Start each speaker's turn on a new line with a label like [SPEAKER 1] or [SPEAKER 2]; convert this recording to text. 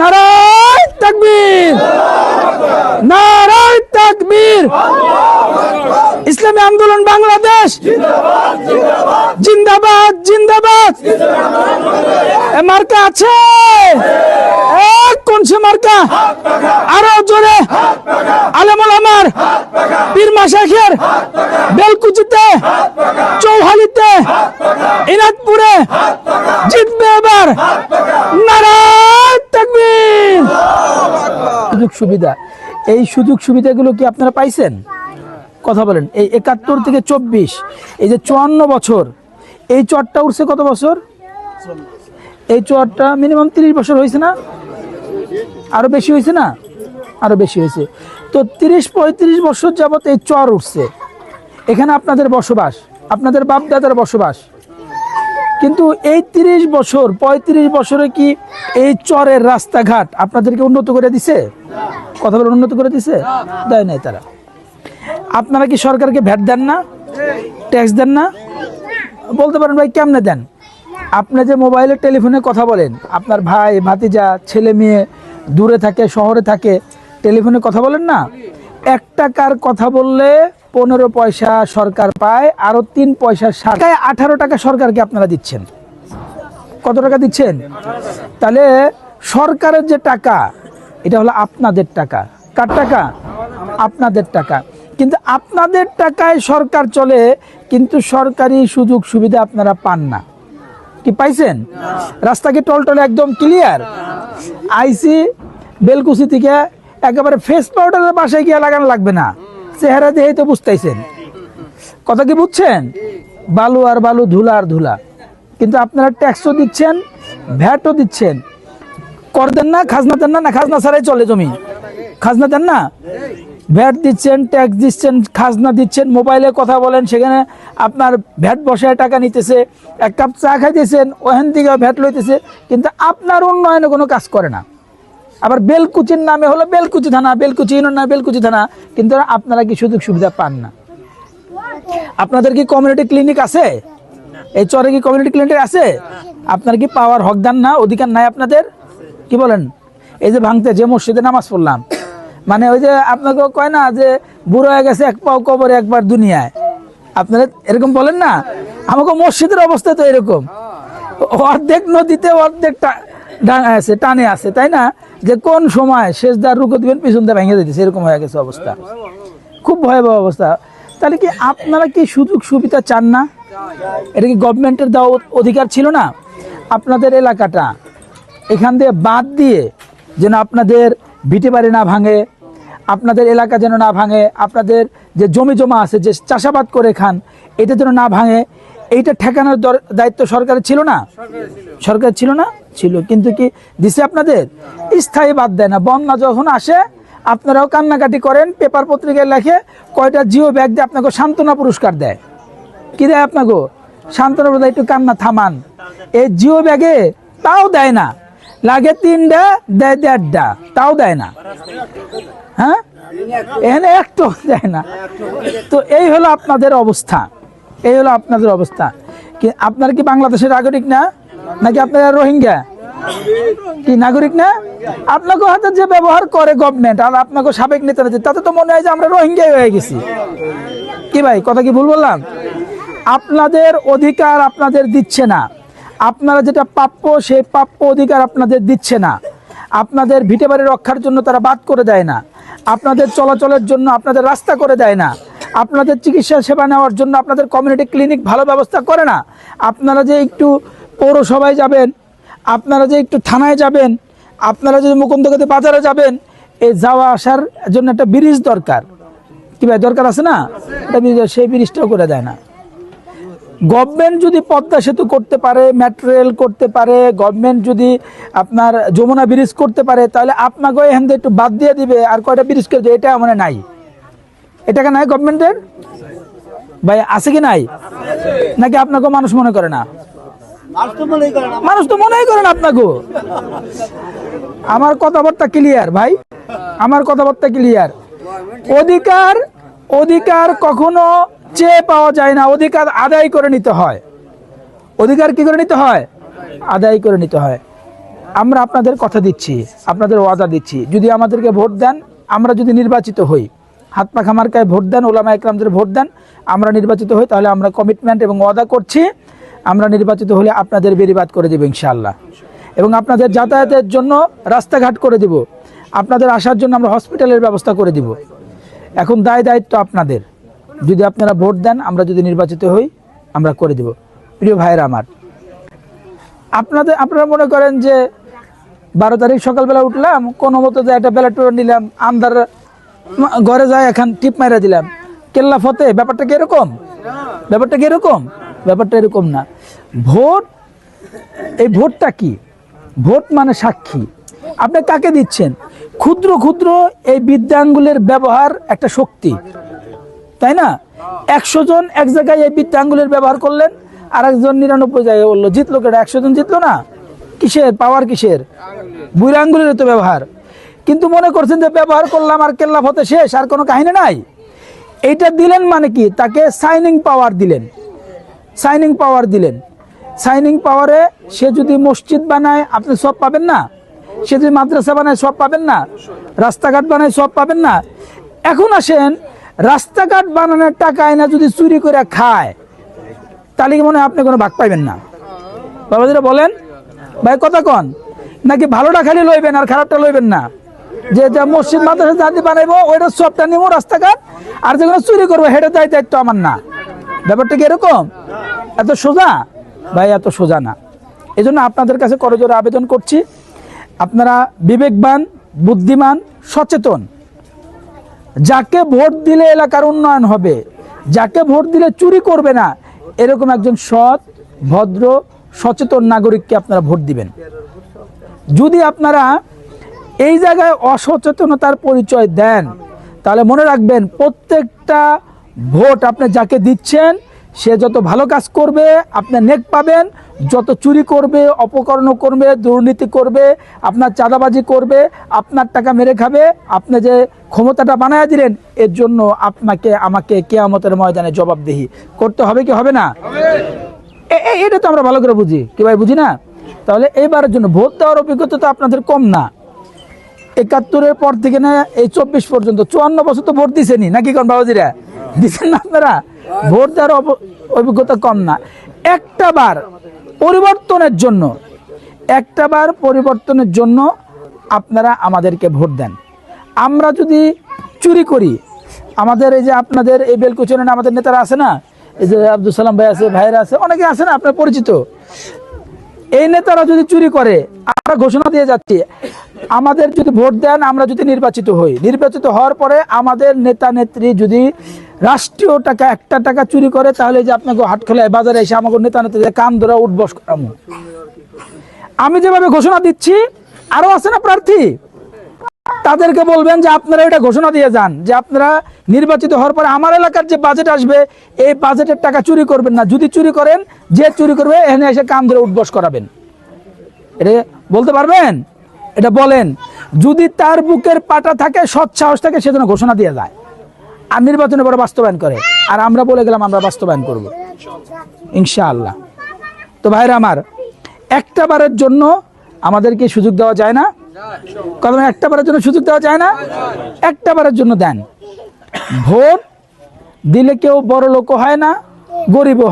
[SPEAKER 1] নারায় তাকবীর। নারায় তাকবীর। ইসলামী আন্দোলন বাংলাদেশ। জিন্দাবাদ জিন্দাবাদ। মার্কা আছে। কোন সে মার্কা? আরও জোরে। আলেমুল আমার। পীর মাসাখের বেলকুচিতে, চৌহালিতে ইনাদপুরে জিতবে এবার। নারায় সুযোগ সুবিধা। এই সুযোগ সুবিধাগুলো কি আপনারা পাইছেন? কথা বলেন। এই একাত্তর থেকে চব্বিশ, এই যে চুয়ান্ন বছর, এই চরটা উঠছে কত বছর? এই চরটা মিনিমাম তিরিশ বছর হয়েছে না? আরও বেশি হয়েছে না? আরও বেশি হয়েছে। তো তিরিশ, পঁয়ত্রিশ বছর যাবত এই চর উঠছে এখানে আপনাদের বসবাস, আপনাদের বাপদাদার বসবাস। কিন্তু এই তিরিশ বছর, পঁয়ত্রিশ বছরে কি এই চরের রাস্তাঘাট আপনাদেরকে উন্নত করে দিছে? কথা বলে উন্নত করে দিছে? দেয় নাই তারা। আপনারা কি সরকারকে ভ্যাট দেন না? ট্যাক্স দেন না? বলতে পারেন ভাই কেমনে দেন? আপনি যে মোবাইলে টেলিফোনে কথা বলেন আপনার ভাই ভাতিজা ছেলে মেয়ে দূরে থাকে শহরে থাকে টেলিফোনে কথা বলেন না? এক টাকার কথা বললে পনেরো পয়সা সরকার পায় আরও তিন পয়সা টাকায় আঠারো টাকা সরকারকে আপনারা দিচ্ছেন। কত টাকা দিচ্ছেন? তাহলে সরকারের যে টাকা এটা হলো আপনাদের টাকা। কার টাকা? আপনাদের টাকা। কিন্তু আপনাদের টাকায় সরকার চলে, কিন্তু সরকারি সুযোগ সুবিধা আপনারা পান না। কি পাইছেন? রাস্তা কি টলটলে একদম ক্লিয়ার আইসি, বেলকুচি থেকে একেবারে ফেস পাউডারের বাসায় গিয়ে লাগানো লাগবে না। চেহারা দিয়েই তো বুঝতেছেন। কথা কি বুঝছেন? বালু আর বালু, ধুলা আর ধুলা। কিন্তু আপনারা ট্যাক্সও দিচ্ছেন ভ্যাটও দিচ্ছেন। কর দেন না, খাজনা দেন না না, খাজনা ছাড়াই চলে জমি। খাজনা দেন না? ভ্যাট দিচ্ছেন, ট্যাক্স দিচ্ছেন, খাজনা দিচ্ছেন, মোবাইলে কথা বলেন, সেখানে আপনার ভ্যাট বসায় টাকা নিতেছে, এক কাপ চা খাইতেছেন, ওখান থেকে ভ্যাট লইতেছে, কিন্তু আপনার উন্নয়নে কোনো কাজ করে না। আবার বেলকুচির নামে হলো বেলকুচি থানা, বেলকুচি ইউনিয়ন না, বেলকুচি থানা, কিন্তু আপনারা কি সুযোগ সুবিধা পান না? আপনাদের কি কমিউনিটি ক্লিনিক আছে? এই চরে কি কমিউনিটি ক্লিনিক আছে? আপনার কি পাওয়ার হকদান না, অধিকার নাই আপনাদের? কি বলেন? এই যে ভাঙতে, যে মসজিদে নামাজ পড়লাম। মানে ওই যে আপনাকে কয় না, যে বুড়ো হয়ে গেছে, এক পাও কবরে, একবার দুনিয়ায়। আপনারা এরকম বলেন না? আমাকে মসজিদের অবস্থা তো এরকম। অর্ধেক নদীতে অর্ধেক আছে, টানে আছে, তাই না? যে কোন সময় শেষদার রুকো দিবেন, পিছন দিয়ে ভেঙে দিতেছে, এরকম হয়ে গেছে অবস্থা। খুব ভয়াবহ অবস্থা। তাহলে কি আপনারা কি সুযোগ সুবিধা চান না? এটা কি গভর্নমেন্টের দেওয়া অধিকার ছিল না? আপনাদের এলাকাটা এখান দিয়ে বাদ দিয়ে যেন আপনাদের ভিটে বাড়ি না ভাঙে, আপনাদের এলাকা যেন না ভাঙে, আপনাদের যে জমি জমা আছে, যে চাষাবাদ করে খান, এটা যেন না ভাঙে, এইটা ঠেকানোর দায়িত্ব সরকারের ছিল না? সরকার ছিল না? ছিল। কিন্তু কি দিছে আপনাদের? স্থায়ী বাদ দেয় না। বন্যা যখন আসে, আপনারাও কান্নাকাটি করেন, পেপার পত্রিকায় লেখে কয়টা জিও ব্যাগ দিয়ে আপনাকে সান্ত্বনা পুরস্কার দেয়। কি দেয় আপনাকে? সান্ত্বনা একটু কান্না থামান। এই জিও ব্যাগে তাও দেয় না। লাগে তিনটা, দেয় দেড়টা। তাও দেয় না। হ্যাঁ? এখানে একটু দেয় না। তো এই হলো আপনাদের অবস্থা। এই হলো আপনাদের অবস্থা। কি, আপনার কি বাংলাদেশের নাগরিক না? নাকি আপনারা রোহিঙ্গা? কি, নাগরিক না? আপনাকে হাতে যে ব্যবহার করে গভর্নমেন্ট আর আপনাকে সাবেক নেতারা যে, তাতে তো মনে হয় যে আমরা রোহিঙ্গাই হয়ে গেছি। কি ভাই, কথা কি ভুল বললাম? আপনাদের অধিকার আপনাদের দিচ্ছে না। আপনারা যেটা প্রাপ্য, সেই প্রাপ্য অধিকার আপনাদের দিচ্ছে না। আপনাদের ভিটে বাড়ি রক্ষার জন্য তারা বাদ করে দেয় না। আপনাদের চলাচলের জন্য আপনাদের রাস্তা করে দেয় না। আপনাদের চিকিৎসা সেবা নেওয়ার জন্য আপনাদের কমিউনিটি ক্লিনিক ভালো ব্যবস্থা করে না। আপনারা যে একটু পৌরসভায় যাবেন, আপনারা যে একটু থানায় যাবেন, আপনারা যদি মুকুন্দগতি বাজারে যাবেন এই যাওয়া আসার জন্য একটা ব্রিজ দরকার। কি ভাই, দরকার আছে না? সেই ব্রিজটাও করে দেয় না। গভর্নমেন্ট যদি পদ্মা সেতু করতে পারে মেট্রো রেল করতে পারে গভর্নমেন্ট যদি আপনার যমুনা ব্রিজ করতে পারে তাহলে আপনাকে এখান থেকে একটু বাদ দিয়ে দিবে। আর কয়টা ব্রিজ করে এটা মানে নাই। এটা কেন নাই গভর্নমেন্টের? ভাই আছে কি নাই? নাকি আপনাকে মানুষ মনে করে না? মানুষ তো মনেই করেন আপনাকে আমার কথাবার্তা ক্লিয়ার ভাই। আমার কথাবার্তা ক্লিয়ার অধিকার অধিকার কখনো চেয়ে পাওয়া যায় না, অধিকার আদায় করে নিতে হয়। অধিকার কি করে নিতে হয়? আদায় করে নিতে হয়। আমরা আপনাদের কথা দিচ্ছি, আপনাদের ওয়াদা দিচ্ছি। যদি আমাদেরকে ভোট দেন, আমরা যদি নির্বাচিত হই, হাত পাখা মার্কায় ভোট দেন, ওলামা একরামদের ভোট দেন, আমরা নির্বাচিত হই, তাহলে আমরা কমিটমেন্ট এবং ওয়াদা করছি, আমরা নির্বাচিত হলে আপনাদের বেরিবাদ করে দেবো ইনশাআল্লাহ। এবং আপনাদের যাতায়াতের জন্য রাস্তাঘাট করে দিব। আপনাদের আসার জন্য আমরা হসপিটালের ব্যবস্থা করে দিব। এখন দায় দায়িত্ব আপনাদের। যদি আপনারা ভোট দেন, আমরা যদি নির্বাচিত হই, আমরা করে দিব। প্রিয় ভাইয়েরা আমার, আপনাদের, আপনারা মনে করেন যে বারো তারিখ সকালবেলা উঠলাম, কোনো মতো যে একটা বেলা টুর নিলাম আন্দার ঘরে যায় এখন টিপ মাইরা দিলাম। কেল্লা ফতে, ব্যাপারটা কি এরকম? ব্যাপারটা কি এরকম? ব্যাপারটা এরকম না। ভোট, এই ভোটটা কি? ভোট মানে সাক্ষী। আপনি কাকে দিচ্ছেন? ক্ষুদ্র ক্ষুদ্র এই বিদ্যাঙ্গুলের ব্যবহার একটা শক্তি। তাই না? একশো জন এক জায়গায় এই বিদ্যা আঙ্গুলের ব্যবহার করলেন আর একজন নিরানব্বই জায়গায় বলল, জিতলো কেটা একশো জন জিতলো না? কিসের? পাওয়ার কিসের? বুড়া আঙ্গুলের তো ব্যবহার। কিন্তু মনে করছেন যে ব্যবহার করলাম আর কেল্লা হতে শেষ, আর কোনো কাহিনী নাই? এইটা দিলেন মানে কি? তাকে সাইনিং পাওয়ার দিলেন। সাইনিং পাওয়ার দিলেন। সাইনিং পাওয়ারে সে যদি মসজিদ বানায়, আপনি সব পাবেন না? সে যদি মাদ্রাসা বানায়, সব পাবেন না? রাস্তাঘাট বানায়, সব পাবেন না? এখন আসেন রাস্তাঘাট বানানোর টাকা আয়না যদি চুরি করে খায়, তাহলে কি মনে হয় আপনি কোনো ভাগ পাইবেন না? বাবাজিরা বলেন, ভাই, কথা কন, নাকি ভালোটা খালি লইবেন আর খারাপটা লইবেন না? যে যা মসজিদ, মাদ্রাসা জাতি বানাইবো, ওইটা সবটা নিবো রাস্তাঘাট, আর যেগুলো চুরি করব হেঁটে দায় দায়িত্ব আমার না। ব্যাপারটা কি এরকম? এত সোজা? ভাই, এত সোজা না। এই জন্য আপনাদের কাছে করজোরে আবেদন করছি, আপনারা বিবেকবান, বুদ্ধিমান, সচেতন যাকে ভোট দিলে এলাকার উন্নয়ন হবে, যাকে ভোট দিলে চুরি করবে না, এরকম একজন সৎ, ভদ্র, সচেতন নাগরিককে আপনারা ভোট দিবেন। যদি আপনারা এই জায়গায় অসচেতনতার পরিচয় দেন, তাহলে মনে রাখবেন প্রত্যেকটা ভোট আপনি যাকে দিচ্ছেন, সে যত ভালো কাজ করবে, আপনি নেক পাবেন যত চুরি করবে অপকর্ম করবে, দুর্নীতি করবে, আপনার চাঁদাবাজি করবে, আপনার টাকা মেরে খাবে, আপনি যে ক্ষমতাটা বানায় দিলেন, এর জন্য আপনাকে, আমাকে কেয়ামতের ময়দানে জবাবদিহি করতে হবে কি হবে না? এটা তো আমরা ভালো করে বুঝি। কি ভাই, বুঝি না? তাহলে এইবারের জন্য ভোট দেওয়ার অভিজ্ঞতা তো আপনাদের কম না। একাত্তরের পর থেকে না, এই চব্বিশ পর্যন্ত চুয়ান্ন বছর তো ভোট দিছেনি নাকি কোন বাবাজিরা? দিচ্ছেন না আপনারা? ভোট দেওয়ার অভিজ্ঞতা কম না। একটা বার পরিবর্তনের জন্য একটাবার পরিবর্তনের জন্য আপনারা আমাদেরকে ভোট দেন। আমরা যদি চুরি করি, আমাদের এই যে আপনাদের এই বেলকুচনে আমাদের নেতারা আছে না, এই যে আব্দুল সালাম ভাই আছে, ভাইয়েরা আছে, অনেকে আছে না, আপনার পরিচিত। এই নেতারা যদি চুরি করে, আমরা ঘোষণা দিয়ে যাচ্ছি, আমাদের যদি ভোট দেন, আমরা যদি নির্বাচিত হই। নির্বাচিত হওয়ার পরে আমাদের নেতা নেত্রী যদি রাষ্ট্রীয় টাকা একটা টাকা চুরি করে, তাহলে যে আপনাকে হাটখোলায় বাজারে এসে আমাকে নেতা নেত্রীদের কান ধরা উঠবস করামো আমি যেভাবে ঘোষণা দিচ্ছি, আরও আছে না প্রার্থী? তাদেরকে বলবেন যে আপনারা এটা ঘোষণা দিয়ে যান, যে আপনারা নির্বাচিত হওয়ার পরে আমার এলাকার যে বাজেট আসবে, এই বাজেটের টাকা চুরি করবেন না। যদি চুরি করেন, যে চুরি করবে, এখানে এসে কান ধরে উঠবস করাবেন। এটা বলতে পারবেন? এটা বলেন। যদি তার বুকের পাটা থাকে সৎ সাহস থাকে সেজন্য ঘোষণা দিয়ে যায়। আর নির্বাচনের পরে বাস্তবায়ন করে। আর আমরা বলে গেলাম আমরা বাস্তবায়ন করব। ইনশাআল্লাহ। তো ভাইরা আমার একটা বারের জন্য আমাদেরকে সুযোগ দেওয়া যায় না? কারণ একটা বারের জন্য সুযোগ দেওয়া যায় না? একটা বারের জন্য দেন। ভোট দিলে কেউ বড় লোক হয় না গরিব